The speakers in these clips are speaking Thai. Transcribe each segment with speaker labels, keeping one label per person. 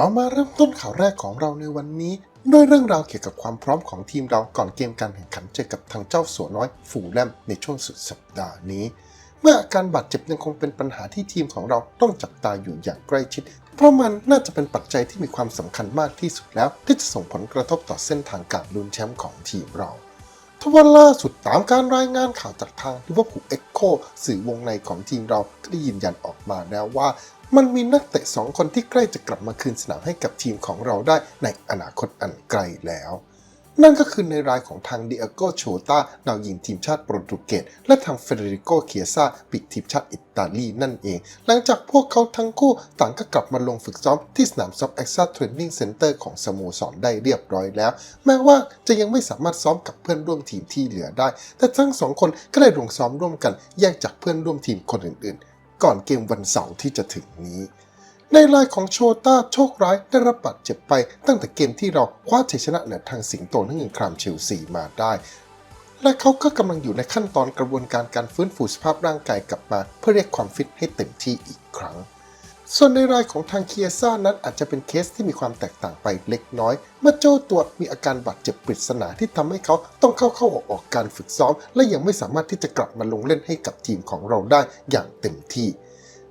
Speaker 1: เรามาเริ่มต้นข่าวแรกของเราในวันนี้ ด้วยเรื่องราวเกี่ยวกับความพร้อมของทีมเราก่อนเกมการแข่งขันเจอกับทางเจ้าสัวน้อยฝูแลมในช่วงสุดสัปดาห์นี้ เมื่ออาการบาดเจ็บยังคงเป็นปัญหาที่ทีมของเราต้องจับตาอยู่อย่างใกล้ชิด เพราะมันน่าจะเป็นปัจจัยที่มีความสำคัญมากที่สุดแล้วที่จะส่งผลกระทบต่อเส้นทางการลุ้นแชมป์ของทีมเราทว่าล่าสุดตามการรายงานข่าวจากทางลิเวอร์พูลเอ็กโคสื่อวงในของทีมเราก็ได้ยืนยันออกมาแล้วว่า มันมีนักเตะสองคนที่ใกล้จะกลับมาคืนสนามให้กับทีมของเราได้ในอนาคตอันไกลแล้ว นั่นก็คือในรายของทางเดียโกโชตาดาวยิงทีมชาติโปรตุเกสและทางเฟเดริโกเคียซาปีกทีมชาติอิตาลีนั่นเอง หลังจากพวกเขาทั้งคู่ต่างก็กลับมาลงฝึกซ้อมที่สนามซ้อมเอ็กซ่าเทรนนิ่งเซ็นเตอร์ของสโมสรได้เรียบร้อยแล้ว แม้ว่าจะยังไม่สามารถซ้อมกับเพื่อนร่วมทีมที่เหลือได้ แต่ทั้งสองคนก็ได้ลงซ้อมร่วมกันแยกจากเพื่อนร่วมทีมคนอื่นๆ ก่อนเกมวันเสาร์ที่จะถึงนี้ ในรายของโชต้าโชคร้ายได้รับบาดเจ็บไป ตั้งแต่เกมที่เราคว้าชัยชนะเหนือทางสิงโตนั่งเงินครามเชลซีมาได้ และเขาก็กำลังอยู่ในขั้นตอนกระบวนการการฟื้นฟูสภาพร่างกายกลับมา เพื่อเรียกความฟิตให้เต็มที่อีกครั้ง ส่วนในรายของทางเคียซ่านั้นอาจจะเป็นเคสที่มีความแตกต่างไปเล็กน้อย เมื่อเจ้ตัวมีอาการบาดเจ็บปริศนาที่ทำให้เขาต้องเข้าเข้าออกออกการฝึกซ้อม และยังไม่สามารถที่จะกลับมาลงเล่นให้กับทีมของเราได้อย่างเต็มที่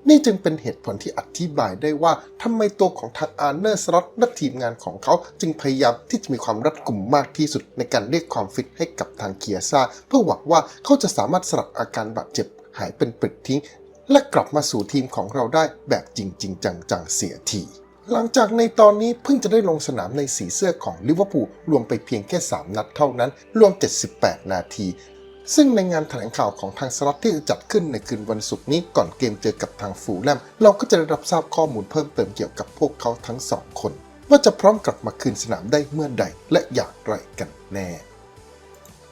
Speaker 1: นี่จึงเป็นเหตุผลที่อธิบายได้ว่าทำไมตัวของทางอาร์เนอร์สล็อตและทีมงานของเขาจึงพยายามที่จะมีความรัดกุมมากที่สุดในการเรียกความฟิตให้กับทางเคียซ่าเพื่อหวังว่าเขาจะสามารถสลัดอาการบาดเจ็บหายเป็นปลิดทิ้ง และกลับมาสู่ทีมของเราได้แบบจริงๆจังๆเสียที หลังจากในตอนนี้เพิ่งจะได้ลงสนามในสีเสื้อของลิเวอร์พูลรวมไปเพียงแค่ 3 นัดเท่านั้น รวม 78 นาที ซึ่งในงานแถลงข่าวของทางสล็อตที่จะจัดขึ้นในคืนวันศุกร์นี้ก่อนเกมเจอกับทางฟูลแลมเราก็จะได้รับทราบข้อมูลเพิ่มเติมเกี่ยวกับพวกเขาทั้งสองคน ว่าจะพร้อมกลับมาคืนสนามได้เมื่อใดและอย่างไรกันแน่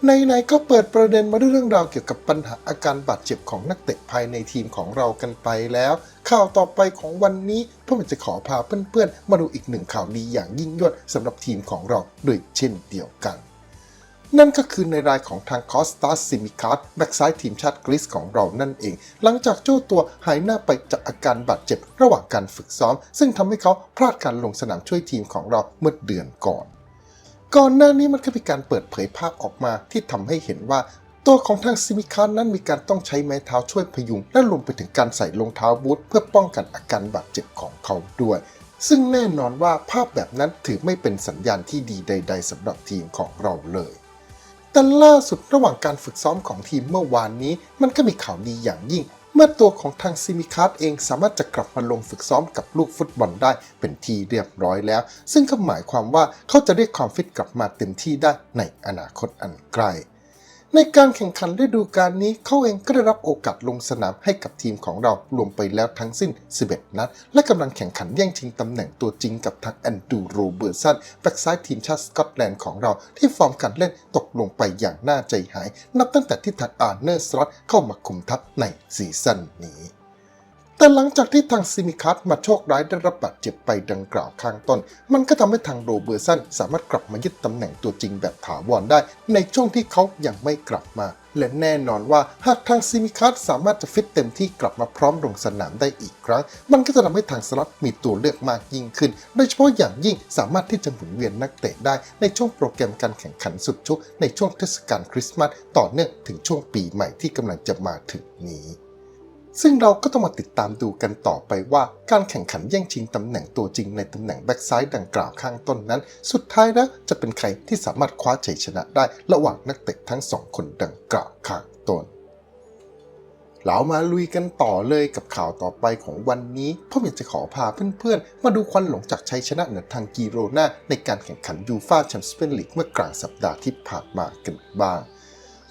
Speaker 1: ในๆก็เปิดประเด็นมาด้วยเรื่องราวเกี่ยวกับปัญหาอาการบาดเจ็บของนักเตะภายในทีมของเรากันไปแล้ว ข่าวต่อไปของวันนี้พวกมันจะขอพาเพื่อนๆ มาดูอีกหนึ่งข่าวดีอย่างยิ่งยวดสำหรับทีมของเราด้วยเช่นเดียวกัน นั่นก็คือในรายของทางคอสตาซิมิคาร์ดแบ็กซ้ายทีมชาติกรีซของเรานั่นเอง หลังจากเจ้าตัวหายหน้าไปจากอาการบาดเจ็บระหว่างการฝึกซ้อม ซึ่งทำให้เขาพลาดการลงสนามช่วยทีมของเราเมื่อเดือนก่อน ก่อนหน้านี้มันก็มีการเปิดเผยภาพออกมาที่ทำให้เห็นว่า ตัวของทางซิมิคานนั้นมีการต้องใช้ไม้เท้าช่วยพยุง และรวมไปถึงการใส่รองเท้าบูทเพื่อป้องกันอาการบาดเจ็บของเขาด้วย ซึ่งแน่นอนว่าภาพแบบนั้นถือไม่เป็นสัญญาณที่ดีใด ๆสำหรับทีมของเราเลยแต่ล่าสุดระหว่างการฝึกซ้อมของทีมเมื่อวานนี้ มันก็มีข่าวดีอย่างยิ่ง เมื่อตัวของทางซิมิคาร์ดเองสามารถจะกลับมาลงฝึกซ้อมกับลูกฟุตบอลได้เป็นทีเรียบร้อยแล้ว ซึ่งก็หมายความว่าเขาจะเรียกความฟิตกลับมาเต็มที่ได้ในอนาคตอันใกล้ ในการแข่งขันฤดูกาลนี้เขาเองก็ได้รับโอกาสลงสนามให้กับทีมของเรารวมไปแล้วทั้งสิ้น 11 นัด และกำลังแข่งขันแย่งชิงตำแหน่งตัวจริงกับทางแอนดูโรเบอร์สันแบ็กซ้ายทีมชาติสกอตแลนด์ของเราที่ฟอร์มการเล่นตกลงไปอย่างน่าใจหาย นับตั้งแต่ที่ทางอาร์เนอร์สล็อตเข้ามาคุมทัพในซีซั่นนี้ แต่หลังจากที่ทางซิมิคัสมาโชคร้ายได้รับบาดเจ็บไปดังกล่าวข้างต้น มันก็ทำให้ทางโรเบอร์สันสามารถกลับมายึดตำแหน่งตัวจริงแบบถาวรได้ ในช่วงที่เขายังไม่กลับมา และแน่นอนว่าหากทางซิมิคัสสามารถจะฟิตเต็มที่กลับมาพร้อมลงสนามได้อีกครั้ง มันก็จะทำให้ทางสล็อตมีตัวเลือกมากยิ่งขึ้น โดยเฉพาะอย่างยิ่งสามารถที่จะหมุนเวียนนักเตะได้ในช่วงโปรแกรมการแข่งขันสุดชุกในช่วงเทศกาลคริสต์มาสต่อเนื่องถึงช่วงปีใหม่ที่กำลังจะมาถึงนี้ ซึ่งเราก็ต้องมาติดตามดูกันต่อไปว่า การแข่งขันแย่งชิงตำแหน่งตัวจริงในตำแหน่งแบ็กซ้ายดังกล่าวข้างต้นนั้น สุดท้ายแล้วจะเป็นใครที่สามารถคว้าชัยชนะได้ ระหว่างนักเตะทั้งสองคนดังกล่าวข้างต้นเรามาลุยกันต่อเลยกับข่าวต่อไปของวันนี้เพราะอยากจะขอพาเพื่อนๆ มาดูควันหลงจากชัยชนะเหนือทางกีโรนาในการแข่งขันยูฟาแชมเปี้ยนลีกเมื่อกลางสัปดาห์ที่ผ่านมากันบ้าง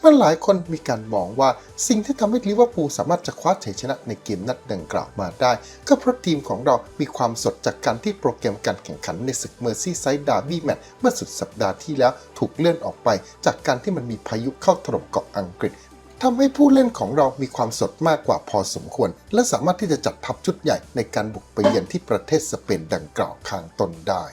Speaker 1: มื่อหลายคนมีการมองว่าสิ่งที่ทำให้ลิเวอร์พูลสามารถจะคว้าชัยชนะในเกมนัดดังกล่าวมาได้ ก็เพราะทีมของเรามีความสดจากการที่โปรแกรมการแข่งขันในศึกเมอร์ซี่ไซด์ดาร์บี้แมตช์เมื่อสุดสัปดาห์ที่แล้วถูกเลื่อนออกไป จากการที่มันมีพายุเข้าถล่มเกาะอังกฤษทำให้ผู้เล่นของเรามีความสดมากกว่าพอสมควร และสามารถที่จะจัดทัพชุดใหญ่ในการบุกไปเยือนที่ประเทศสเปนดังกล่าวข้างต้นได้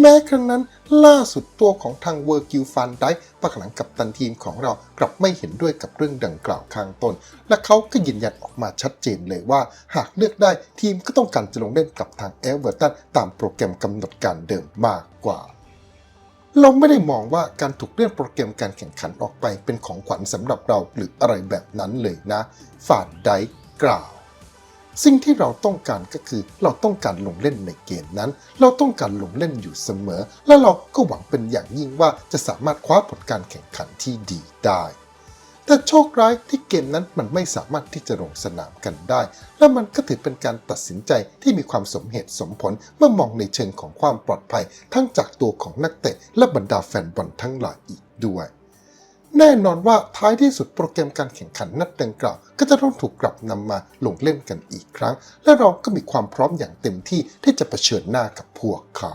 Speaker 1: แม้ครั้งนั้นล่าสุดตัวของทางเวอร์กิลฟันได้ปากหลังกับตันทีมของเรากลับไม่เห็นด้วยกับเรื่องดังกล่าวข้างต้น และเขาก็ยืนยันออกมาชัดเจนเลยว่า หากเลือกได้ทีมก็ต้องการจะลงเล่นกับทางเอเวอร์ตันตามโปรแกรมกำหนดการเดิมมากกว่าเราไม่ได้มองว่าการถูกเลื่อนโปรแกรมการแข่งขันออกไปเป็นของขวัญสำหรับเราหรืออะไรแบบนั้นเลยนะฟานไดกล่าว สิ่งที่เราต้องการก็คือเราต้องการลงเล่นในเกมนั้น เราต้องการลงเล่นอยู่เสมอ และเราก็หวังเป็นอย่างยิ่งว่าจะสามารถคว้าผลการแข่งขันที่ดีได้ แต่โชคร้ายที่เกมนั้นมันไม่สามารถที่จะลงสนามกันได้ และมันก็ถือเป็นการตัดสินใจที่มีความสมเหตุสมผลเมื่อมองในเชิงของความปลอดภัย ทั้งจากตัวของนักเตะและบรรดาแฟนบอลทั้งหลายอีกด้วย แน่นอนว่าท้ายที่สุดโปรแกรมการแข่งขันนัดดังกล่าว ก็จะต้องถูกกลับนำมาลงเล่นกันอีกครั้ง และเราก็มีความพร้อมอย่างเต็มที่ที่จะเผชิญหน้ากับพวกเขา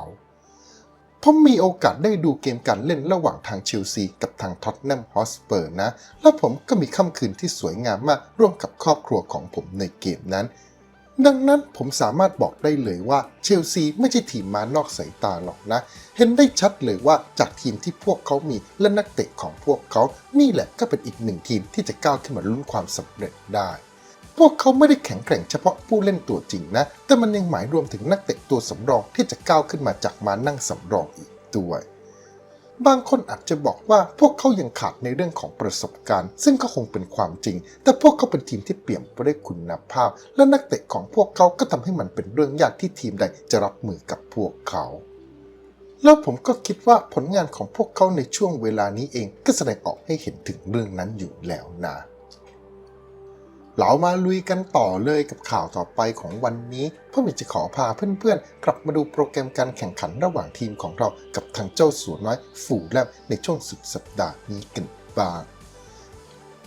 Speaker 1: ผมมีโอกาสได้ดูเกมการเล่นระหว่างทางเชลซีกับทางท็อตแนมฮอสเปอร์นะ และผมก็มีค่ำคืนที่สวยงามมากร่วมกับครอบครัวของผมในเกมนั้น ดังนั้นผมสามารถบอกได้เลยว่าเชลซีไม่ใช่ทีมมานอกสายตาหรอกนะ เห็นได้ชัดเลยว่าจากทีมที่พวกเขามีและนักเตะของพวกเขา นี่แหละก็เป็นอีกหนึ่งทีมที่จะก้าวขึ้นมาลุ้นความสำเร็จได้ พวกเขาไม่ได้แข็งแกร่งเฉพาะผู้เล่นตัวจริงนะ แต่มันยังหมายรวมถึงนักเตะตัวสำรองที่จะก้าวขึ้นมาจากมานั่งสำรองอีกด้วย บางคนอาจจะบอกว่าพวกเขายังขาดในเรื่องของประสบการณ์ ซึ่งก็คงเป็นความจริง แต่พวกเขาเป็นทีมที่เปี่ยมไปด้วยคุณภาพ และนักเตะของพวกเขาก็ทำให้มันเป็นเรื่องยากที่ทีมใดจะรับมือกับพวกเขาแล้วผมก็คิดว่าผลงานของพวกเขาในช่วงเวลานี้เองก็แสดงออกให้เห็นถึงเรื่องนั้นอยู่แล้วนะ เรามาลุยกันต่อเลยกับข่าวต่อไปของวันนี้เพื่อจะขอพาเพื่อนๆ กลับมาดูโปรแกรมการแข่งขันระหว่างทีมของเรากับทางเจ้าสัวน้อยฝูแลบในช่วงสุดสัปดาห์นี้กันบ้าง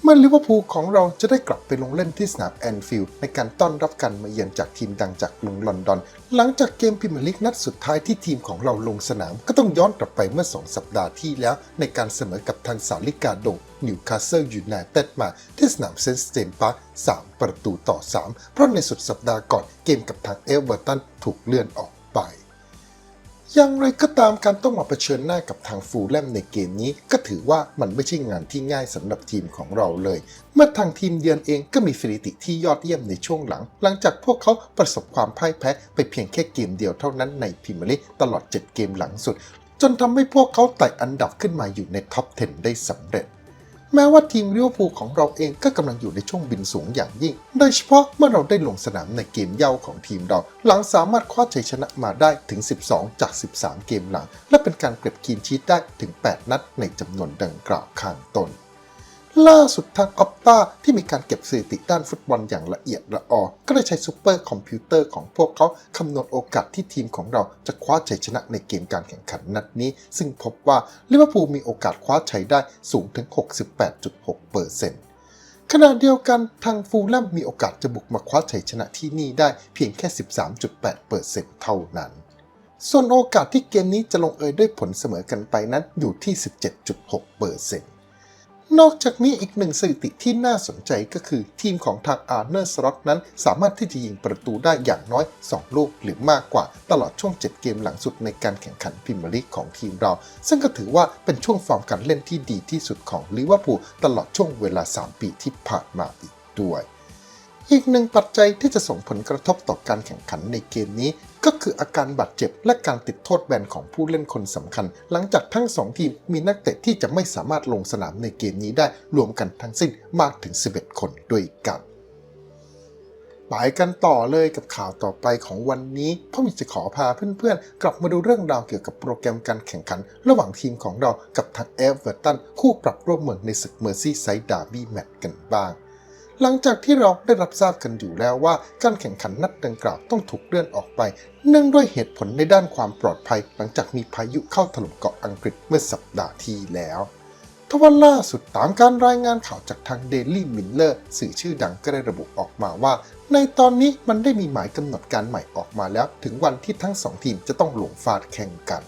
Speaker 1: เมื่อลิเวอร์พูลของเราจะได้กลับไปลงเล่นที่สนามแอนฟิลด์ในการต้อนรับการมาเยือนจากทีมดังจากเมืองลอนดอน หลังจากเกมพรีเมียร์ลีกนัดสุดท้ายที่ทีมของเราลงสนาม ก็ต้องย้อนกลับไปเมื่อ 2 สัปดาห์ที่แล้ว ในการเสมอกับทางสาลิกาดงนิวคาสเซิลยูไนเต็ดมาที่สนามเซนต์สเตนพาร์ค3ประตูต่อ 3 เพราะในสุดสัปดาห์ก่อนเกมกับทางเอเวอร์ตันถูกเลื่อนออกไป อย่างไรก็ตามการต้องมาเผชิญหน้ากับทางฟูลแลมในเกมนี้ ก็ถือว่ามันไม่ใช่งานที่ง่ายสำหรับทีมของเราเลย เมื่อทางทีมเยือนเองก็มีสถิติที่ยอดเยี่ยมในช่วงหลัง หลังจากพวกเขาประสบความพ่ายแพ้ไปเพียงแค่เกมเดียวเท่านั้นในพรีเมียร์ลีกตลอด 7 เกมหลังสุด จนทำให้พวกเขาไต่อันดับขึ้นมาอยู่ในท็อป 10 ได้สำเร็จ แม้ว่าทีมลิเวอร์พูลของเราเองก็กำลังอยู่ในช่วงบินสูงอย่างยิ่ง โดยเฉพาะเมื่อเราได้ลงสนามในเกมเย่าของทีมเรา หลังสามารถคว้าชัยชนะมาได้ถึง 12 จาก 13 เกมหลัง และเป็นการเก็บคีนชีตได้ถึง 8 นัดในจำนวนดังกล่าวข้างต้น ล่าสุดทางออปตาที่มีการเก็บสถิติด้านฟุตบอลอย่างละเอียดละออ ก็ได้ใช้ซูเปอร์คอมพิวเตอร์ของพวกเขาคำนวณโอกาสที่ทีมของเราจะคว้าชัยชนะในเกมการแข่งขันนัดนี้ ซึ่งพบว่าลิเวอร์พูลมีโอกาสคว้าชัยได้สูงถึง 68.6%ขณะเดียวกันทางฟูลแลมมีโอกาสจะบุกมาคว้าชัยชนะที่นี่ได้เพียงแค่ 13.8%เท่านั้น ส่วนโอกาสที่เกมนี้จะลงเอยด้วยผลเสมอกันไปนั้นอยู่ที่ 17.6%น นอกจากนี้อีกหนึ่งสถิติที่น่าสนใจก็คือ ทีมของทางอาร์เนอร์สล็อตนั้น สามารถที่จะยิงประตูได้อย่างน้อย 2 ลูกหรือมากกว่า ตลอดช่วง 7 เกมหลังสุดในการแข่งขันพรีเมียร์ลีกของทีมเรา ซึ่งก็ถือว่าเป็นช่วงฟอร์มการเล่นที่ดีที่สุดของลิเวอร์พูลตลอดช่วงเวลา 3 ปีที่ผ่านมาอีกด้วย อีกหนึ่งปัจจัยที่จะส่งผลกระทบต่อการแข่งขันในเกมนี้ ก็คืออาการบาดเจ็บและการติดโทษแบนของผู้เล่นคนสำคัญ หลังจากทั้งสองทีมมีนักเตะที่จะไม่สามารถลงสนามในเกมนี้ได้รวมกันทั้งสิ้นมากถึง 11 คนด้วยกันไปกันต่อเลยกับข่าวต่อไปของวันนี้พ่อมีจะขอพาเพื่อนๆ กลับมาดูเรื่องราวเกี่ยวกับโปรแกรมการแข่งขัน ระหว่างทีมของเรากับทางเอเวอร์ตันคู่ปรับร่วมเมืองในศึกเมอร์ซี่ไซด์ดาร์บี้แมตช์กันบ้าง หลังจากที่เราได้รับทราบกันอยู่แล้วว่า การแข่งขันนัดดังกล่าวต้องถูกเลื่อนออกไป เนื่องด้วยเหตุผลในด้านความปลอดภัย หลังจากมีพายุเข้าถล่มเกาะอังกฤษเมื่อสัปดาห์ที่แล้วทว่าล่าสุดตามการรายงานข่าวจากทาง Daily Miller สื่อชื่อดังก็ได้ระบุออกมาว่า ในตอนนี้มันได้มีหมายกำหนดการใหม่ออกมาแล้ว ถึงวันที่ทั้งสองทีมจะต้องลงฟาดแข่งกัน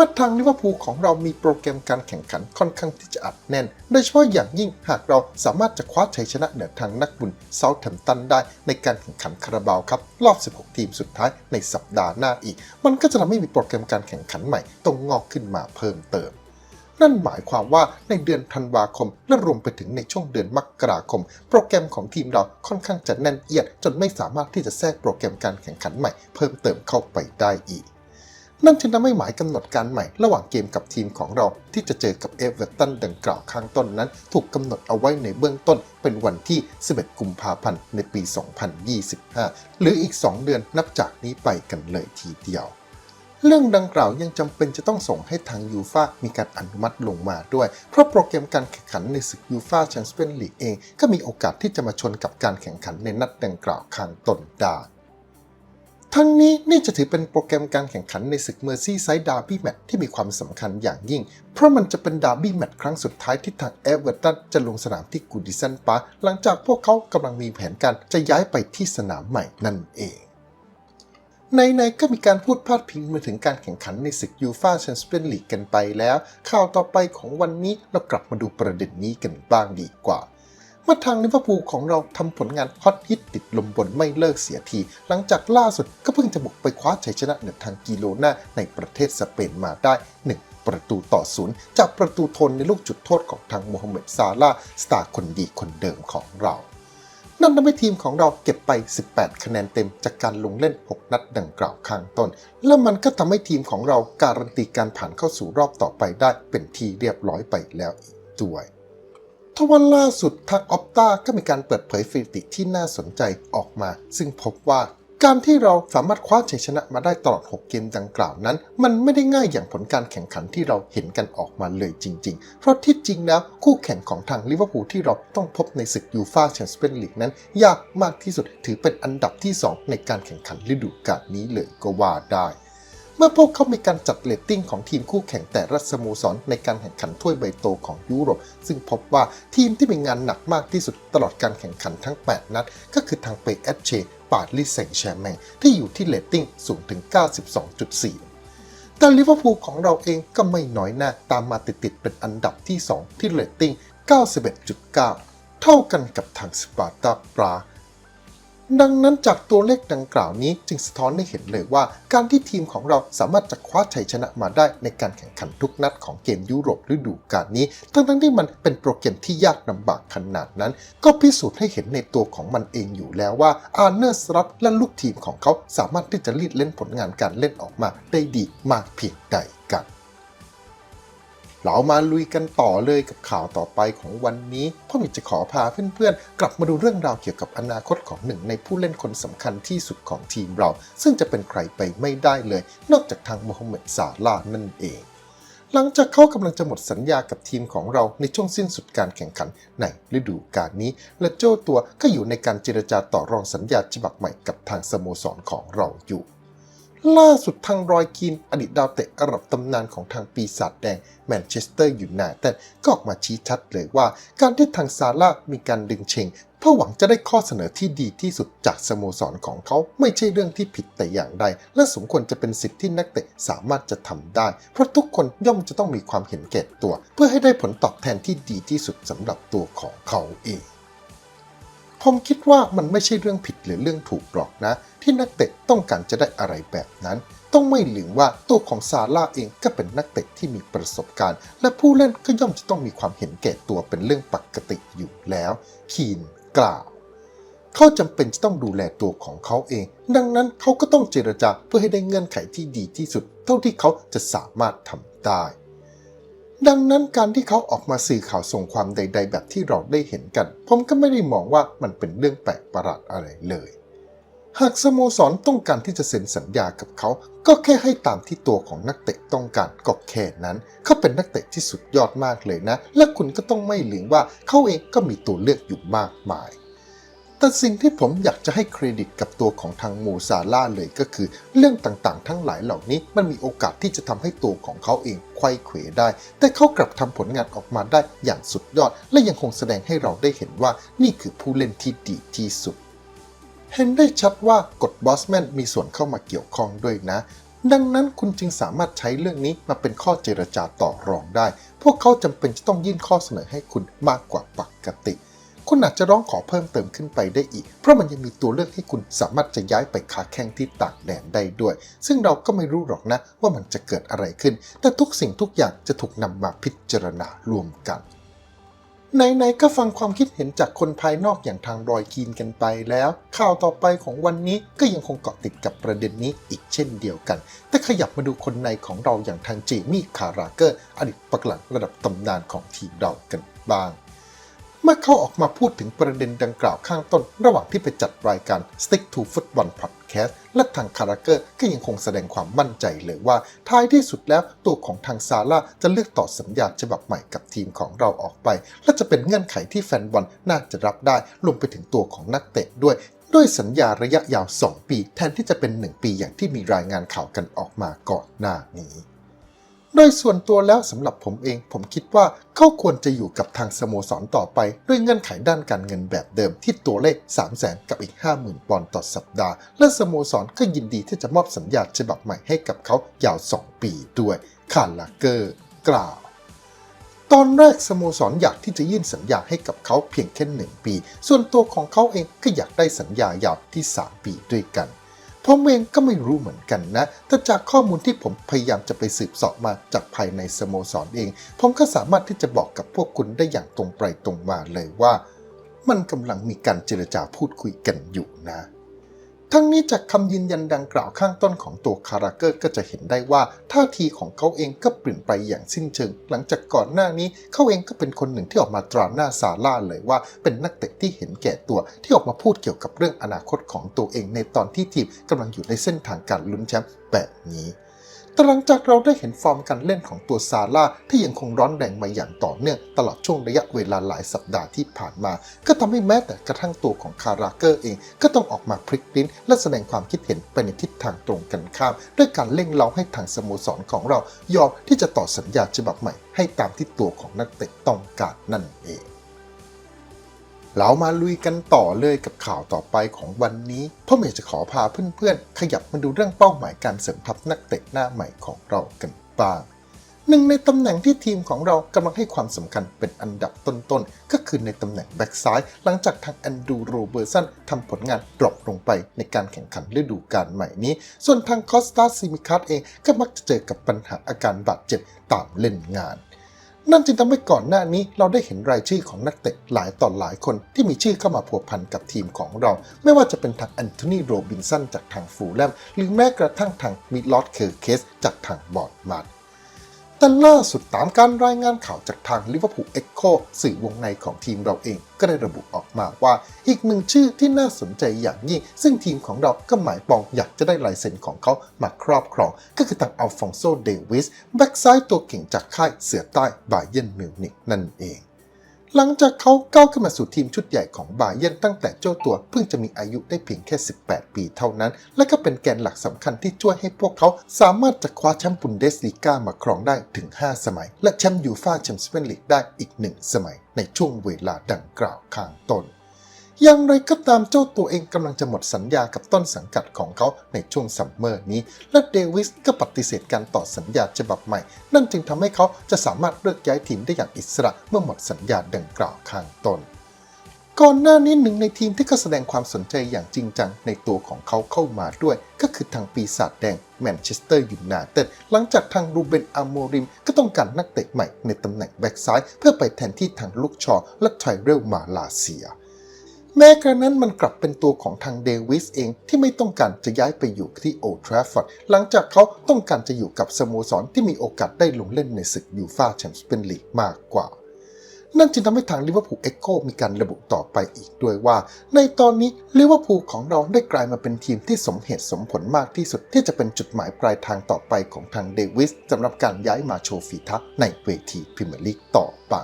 Speaker 1: มาทางลิเวอร์พูลของเรามีโปรแกรมการแข่งขันค่อนข้างที่จะอัดแน่น โดยเฉพาะอย่างยิ่งหากเราสามารถจะคว้าชัยชนะเหนือทางนักบุญเซาท์แฮมตันได้ในการแข่งขันคาราบาวครับรอบ 16 ทีมสุดท้ายในสัปดาห์หน้าอีก มันก็จะทำให้มีโปรแกรมการแข่งขันใหม่ต้องงอกขึ้นมาเพิ่มเติมนั่นหมายความว่าในเดือนธันวาคม และรวมไปถึงในช่วงเดือนมกราคม โปรแกรมของทีมเราค่อนข้างจะแน่นเอียด จนไม่สามารถที่จะแทรกโปรแกรมการแข่งขันใหม่เพิ่มเติมเข้าไปได้อีก นั่นจึงทำให้หมายกำหนดการใหม่ระหว่างเกมกับทีมของเราที่จะเจอกับเอเวอร์ตันดังกล่าวข้างต้นนั้น ถูกกำหนดเอาไว้ในเบื้องต้นเป็นวันที่ 11 กุมภาพันธ์ในปี 2025 หรืออีก 2 เดือนนับจากนี้ไปกันเลยทีเดียวเรื่องดังกล่าวยังจำเป็นจะต้องส่งให้ทางยูฟามีการอนุมัติลงมาด้วย เพราะโปรแกรมการแข่งขันในศึกยูฟาแชมเปี้ยนลีกเอง ก็มีโอกาสที่จะมาชนกับการแข่งขันในนัดดังกล่าวข้างต้นได้ ทั้งนี้นี่จะถือเป็นโปรแกรมการแข่งขันในศึกเมอร์ซี่ไซด์ดาร์บี้แมตช์ที่มีความสำคัญอย่างยิ่ง เพราะมันจะเป็นดาร์บี้แมตช์ครั้งสุดท้ายที่ทางเอเวอร์ตันจะลงสนามที่กูดิสันปาร์หลังจากพวกเขากำลังมีแผนการจะย้ายไปที่สนามใหม่นั่นเองในๆก็มีการพูดพาดพิงมาถึงการแข่งขันในศึกยูฟาแชมเปี้ยนลีกกันไปแล้ว ข่าวต่อไปของวันนี้เรากลับมาดูประเด็นนี้กันบ้างดีกว่า เมื่อทางลิเวอร์พูลของเราทำผลงานฮอตฮิตติดลมบนไม่เลิกเสียที หลังจากล่าสุดก็เพิ่งจะบุกไปคว้าชัยชนะเหนือทางกิโลนาในประเทศสเปนมาได้ 1 ประตูต่อศูนย์จากประตูทนในลูกจุดโทษของทางโมฮัมเหม็ดซาลาสตาร์คนดีคนเดิมของเรานั่นทำให้ทีมของเราเก็บไป 18 คะแนนเต็มจากการลงเล่น 6 นัดดังกล่าวข้างต้น และมันก็ทำให้ทีมของเราการันตีการผ่านเข้าสู่รอบต่อไปได้เป็นที่เรียบร้อยไปแล้วอีกด้วย ทวันล่าสุดทางออปตาก็มีการเปิดเผยสถิติที่น่าสนใจออกมา ซึ่งพบว่าการที่เราสามารถคว้าชัยชนะมาได้ตลอด 6 เกมดังกล่าวนั้น มันไม่ได้ง่ายอย่างผลการแข่งขันที่เราเห็นกันออกมาเลยจริง ๆ เพราะที่จริงแล้วคู่แข่งของทางลิเวอร์พูลที่เราต้องพบในศึกยูฟาแชมเปี้ยนลีกนั้น ยากมากที่สุดถือเป็นอันดับที่ 2 ในการแข่งขันฤดูกาลนี้เลยก็ว่าได้ เมื่อพวกเขามีการจัดเรตติ้งของทีมคู่แข่งแต่ละสโมสรในการแข่งขันถ้วยใบโตของยุโรป ซึ่งพบว่าทีมที่มีงานหนักมากที่สุดตลอดการแข่งขันทั้ง 8 นัด ก็คือทางเปเอชเชปารีสแซงต์แชร์แมงที่อยู่ที่เรตติ้งสูงถึง 92.4แต่ลิเวอร์พูลของเราเองก็ไม่น้อยหน้าตามมาติดๆเป็นอันดับที่ 2 ที่เรตติ้ง 91.9 เท่ากันกับทางสปาร์ตาปรา ดังนั้นจากตัวเลขดังกล่าวนี้จึงสะท้อนให้เห็นเลยว่า การที่ทีมของเราสามารถจะคว้าชัยชนะมาได้ในการแข่งขันทุกนัดของเกมยุโรปฤดูกาลนี้ ทั้งทั้งๆที่มันเป็นโปรแกรมที่ยากลำบากขนาดนั้น ก็พิสูจน์ให้เห็นในตัวของมันเองอยู่แล้วว่าอาร์เนอร์สล็อตและลูกทีมของเขาสามารถที่จะรีดเล่นผลงานการเล่นออกมาได้ดีมากเพียงใดกัน เรามาลุยกันต่อเลยกับข่าวต่อไปของวันนี้พ่อมิจะขอพาเพื่อนๆ กลับมาดูเรื่องราวเกี่ยวกับอนาคตของหนึ่งในผู้เล่นคนสำคัญที่สุดของทีมเรา ซึ่งจะเป็นใครไปไม่ได้เลย นอกจากทางโมฮัมเหม็ดซาลาห์นั่นเองหลังจากเขากำลังจะหมดสัญญากับทีมของเราในช่วงสิ้นสุดการแข่งขันในฤดูกาลนี้ และโจ้ตัวก็อยู่ในการเจรจาต่อรองสัญญาฉบับใหม่กับทางสโมสรของเราอยู่ ล่าสุดทางรอยคีนอดีตดาวเตะระดับตำนานของทางปีศาจแดงแมนเชสเตอร์ยูไนเต็ดก็ออกมาชี้ชัดเลยว่า การที่ทางซาร่ามีการดึงเชงเพื่อหวังจะได้ข้อเสนอที่ดีที่สุดจากสโมสรของเขาไม่ใช่เรื่องที่ผิดแต่อย่างใด และสมควรจะเป็นสิทธิ์ที่นักเตะสามารถจะทำได้ เพราะทุกคนย่อมจะต้องมีความเห็นแก่ตัว เพื่อให้ได้ผลตอบแทนที่ดีที่สุดสำหรับตัวของเขาเอง ผมคิดว่ามันไม่ใช่เรื่องผิดหรือเรื่องถูกหรอกนะ ที่นักเตะต้องการจะได้อะไรแบบนั้น ต้องไม่ลืมว่าตัวของซาร่าเองก็เป็นนักเตะที่มีประสบการณ์ และผู้เล่นก็ย่อมจะต้องมีความเห็นแก่ตัวเป็นเรื่องปกติอยู่แล้ว คีนกล่าวเขาจำเป็นจะต้องดูแลตัวของเขาเอง ดังนั้นเขาก็ต้องเจรจาเพื่อให้ได้เงื่อนไขที่ดีที่สุด เท่าที่เขาจะสามารถทำได้ ดังนั้นการที่เขาออกมาสื่อข่าวส่งความใด ๆ แบบที่เราได้เห็นกัน ผมก็ไม่ได้มองว่ามันเป็นเรื่องแปลกประหลาดอะไรเลย หากสโมสรต้องการที่จะเซ็นสัญญากับเขา ก็แค่ให้ตามที่ตัวของนักเตะต้องการก็แค่นั้น เขาเป็นนักเตะที่สุดยอดมากเลยนะ และคุณก็ต้องไม่ลืมว่าเขาเองก็มีตัวเลือกอยู่มากมาย แต่สิ่งที่ผมอยากจะให้เครดิตกับตัวของทางโมซาล่าเลยก็คือ เรื่องต่างๆ ทั้งหลายเหล่านี้มันมีโอกาสที่จะทำให้ตัวของเขาเองไขว้เขวได้ แต่เขากลับทำผลงานออกมาได้อย่างสุดยอด และยังคงแสดงให้เราได้เห็นว่านี่คือผู้เล่นที่ดีที่สุด เห็นได้ชัดว่ากฎบอสแมนมีส่วนเข้ามาเกี่ยวข้องด้วยนะดังนั้นคุณจึงสามารถใช้เรื่องนี้มาเป็นข้อเจรจาต่อรองได้ พวกเขาจำเป็นจะต้องยื่นข้อเสนอให้คุณมากกว่าปกติ คุณอาจจะร้องขอเพิ่มเติมขึ้นไปได้อีก เพราะมันยังมีตัวเลือกให้คุณสามารถจะย้ายไปค้าแข่งที่ต่างแดนได้ด้วย ซึ่งเราก็ไม่รู้หรอกนะว่ามันจะเกิดอะไรขึ้น แต่ทุกสิ่งทุกอย่างจะถูกนำมาพิจารณารวมกันไหนๆก็ฟังความคิดเห็นจากคนภายนอกอย่างทางรอยคีนกันไปแล้ว ข่าวต่อไปของวันนี้ก็ยังคงเกาะติดกับประเด็นนี้อีกเช่นเดียวกัน แต่ขยับมาดูคนในของเราอย่างทางเจมี่คาราเกอร์ อดีตปักหลังระดับตำนานของทีมเรากันบ้าง เมื่อเขาออกมาพูดถึงประเด็นดังกล่าวข้างต้น ระหว่างที่ไปจัดรายการ Stick to Football Podcast และทางคาราเกอร์ก็ยังคงแสดงความมั่นใจเลยว่า ท้ายที่สุดแล้วตัวของทางซาร่าจะเลือกต่อสัญญาฉบับใหม่กับทีมของเราออกไป และจะเป็นเงื่อนไขที่แฟนบอลน่าจะรับได้รวมไปถึงตัวของนักเตะด้วยด้วยสัญญาระยะยาว 2 ปี แทนที่จะเป็น 1 ปีอย่างที่มีรายงานข่าวกันออกมาก่อนหน้านี้ โดยส่วนตัวแล้วสำหรับผมเอง ผมคิดว่าเขาควรจะอยู่กับทางสโมสรต่อไป ด้วยเงื่อนไขด้านการเงินแบบเดิมที่ตัวเลข 3 0 0แสนกับอีก 50,000ปอนด์ต่อสัปดาห์ และสโมสรก็ยินดีที่จะมอบสัญญาฉบับใหม่ให้กับเขายาว 2 ปีด้วยคาร์ลาเกอร์ กล่าวตอนแรกสโมสรอยากที่จะยื่นสัญญาให้กับเขาเพียงแค่หนึ่งปี ส่วนตัวของเขาเองก็อยากได้สัญญายาวที่ 3 ปีด้วยกัน ผมเองก็ไม่รู้เหมือนกันนะแต่จากข้อมูลที่ผมพยายามจะไปสืบสอบมาจากภายในสโมสรเอง ผมก็สามารถที่จะบอกกับพวกคุณได้อย่างตรงไปตรงมาเลยว่า มันกำลังมีการเจรจาพูดคุยกันอยู่นะ ทั้งนี้จากคำยืนยันดังกล่าวข้างต้นของตัวคาราเกอร์ก็จะเห็นได้ว่าท่าทีของเขาเองก็เปลี่ยนไปอย่างสิ้นเชิง หลังจากก่อนหน้านี้เขาเองก็เป็นคนหนึ่งที่ออกมาตราหน้าซาร่าเลยว่า เป็นนักเตะที่เห็นแก่ตัว ที่ออกมาพูดเกี่ยวกับเรื่องอนาคตของตัวเองในตอนที่ทีมกำลังอยู่ในเส้นทางการลุ้นแชมป์แบบนี้ แต่หลังจากเราได้เห็นฟอร์มการเล่นของตัวซาร่าที่ยังคงร้อนแรงมาอย่างต่อเนื่องตลอดช่วงระยะเวลาหลายสัปดาห์ที่ผ่านมา ก็ทำให้แม้แต่กระทั่งตัวของคาราเกอร์เอง ก็ต้องออกมาพลิกลิ้น และแสดงความคิดเห็นไปในทิศทางตรงกันข้าม ด้วยการเร่งเร้าให้ทางสโมสรของเรายอมที่จะต่อสัญญาฉบับใหม่ให้ตามที่ตัวของนักเตะต้องการนั่นเอง เรามาลุยกันต่อเลยกับข่าวต่อไปของวันนี้พ่อเมย์จะขอพาเพื่อนๆ ขยับมาดูเรื่องเป้าหมายการเสริมทัพนักเตะหน้าใหม่ของเรากันบ้างหนึ่งในตำแหน่งที่ทีมของเรากำลังให้ความสำคัญเป็นอันดับต้นๆ ก็คือในตำแหน่งแบ็กซ้ายหลังจากทางแอนดรูโรเบอร์สันทำผลงานดรอปลงไปในการแข่งขันฤดูกาลใหม่นี้ ส่วนทางคอสตาซิมิคัสเองก็มักจะเจอกับปัญหาอาการบาดเจ็บตามเล่นงาน นั่นจึงทำให้ก่อนหน้านี้เราได้เห็นรายชื่อของนักเตะหลายต่อหลายคนที่มีชื่อเข้ามาผัวพันกับทีมของเรา ไม่ว่าจะเป็นทางแอนโทนีโรบินสันจากทางฟูลแลมหรือแม้กระทั่งทางมิลอดเคอร์เคสจากทางบอร์ดมาร์ แต่ล่าสุดตามการรายงานข่าวจากทางลิเวอร์พูลเอ็กโคสื่อวงในของทีมเราเองก็ได้ระบุออกมาว่า อีกหนึ่งชื่อที่น่าสนใจอย่างยิ่ง ซึ่งทีมของเราก็หมายปองอยากจะได้ลายเซ็นของเขามาครอบครอง ก็คือทางอัลฟองโซเดวิสแบ็กซ้ายตัวเก่งจากค่ายเสือใต้บาเยนมิวนิกนั่นเอง หลังจากเขาก้าวขึ้นมาสู่ทีมชุดใหญ่ของบาเยนตั้งแต่เจ้าตัวเพิ่งจะมีอายุได้เพียงแค่ 18 ปีเท่านั้น และก็เป็นแกนหลักสำคัญที่ช่วยให้พวกเขาสามารถจะคว้าแชมป์บุนเดสลีกามาครองได้ถึง 5 สมัย และแชมป์ยูฟ่าแชมเปี้ยนลีกได้อีก 1 สมัยในช่วงเวลาดังกล่าวข้างต้น อย่างไรก็ตามเจ้าตัวเองกำลังจะหมดสัญญากับต้นสังกัดของเขาในช่วงซัมเมอร์นี้ และเดวิสก็ปฏิเสธการต่อสัญญาฉบับใหม่ นั่นจึงทำให้เขาจะสามารถเลือกย้ายทีมได้อย่างอิสระเมื่อหมดสัญญาดังกล่าวข้างต้นก่อนหน้านี้หนึ่งในทีมที่ก็แสดงความสนใจอย่างจริงจังในตัวของเขาเข้ามาด้วย ก็คือทางปีศาจแดงแมนเชสเตอร์ยูไนเต็ดหลังจากทางรูเบนอาโมริม ก็ต้องการนักเตะใหม่ในตำแหน่งแบ็กซ้ายเพื่อไปแทนที่ทางลูกชอและไทเรลมาลาเซีย แม้กระนั้นมันกลับเป็นตัวของทางเดวิสเองที่ไม่ต้องการจะย้ายไปอยู่ที่โอทราฟฟอร์ดหลังจากเขาต้องการจะอยู่กับสโมสรที่มีโอกาสได้ลงเล่นในศึกยูฟาแชมเปี้ยนลีกมากกว่า นั่นจึงทำให้ทางลิเวอร์พูลเอ็กโคมีการระบุต่อไปอีกด้วยว่า ในตอนนี้ลิเวอร์พูลของเราได้กลายมาเป็นทีมที่สมเหตุสมผลมากที่สุดที่จะเป็นจุดหมายปลายทางต่อไปของทางเดวิสสำหรับการย้ายมาโชว์ฝีทักในเวทีพรีเมียร์ลีกต่อไป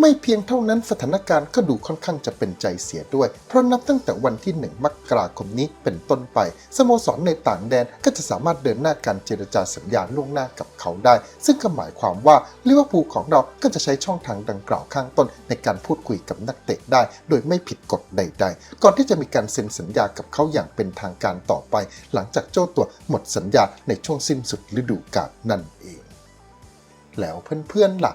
Speaker 1: ไม่เพียงเท่านั้นสถานการณ์ก็ดูค่อนข้างจะเป็นใจเสียด้วย เพราะนับตั้งแต่วันที่ 1 มกราคมนี้เป็นต้นไป สโมสรในต่างแดนก็จะสามารถเดินหน้าการเจรจาสัญญาล่วงหน้ากับเขาได้ ซึ่งก็หมายความว่าลิเวอร์พูลของเราก็จะใช้ช่องทางดังกล่าวข้างต้น ในการพูดคุยกับนักเตะได้ โดยไม่ผิดกฎใด ๆ ก่อนที่จะมีการเซ็นสัญญากับเขาอย่างเป็นทางการต่อไป หลังจากเจ้าตัวหมดสัญญาในช่วงสิ้นสุดฤดูกาลนั่นเอง แล้วเพื่อนๆล่ะ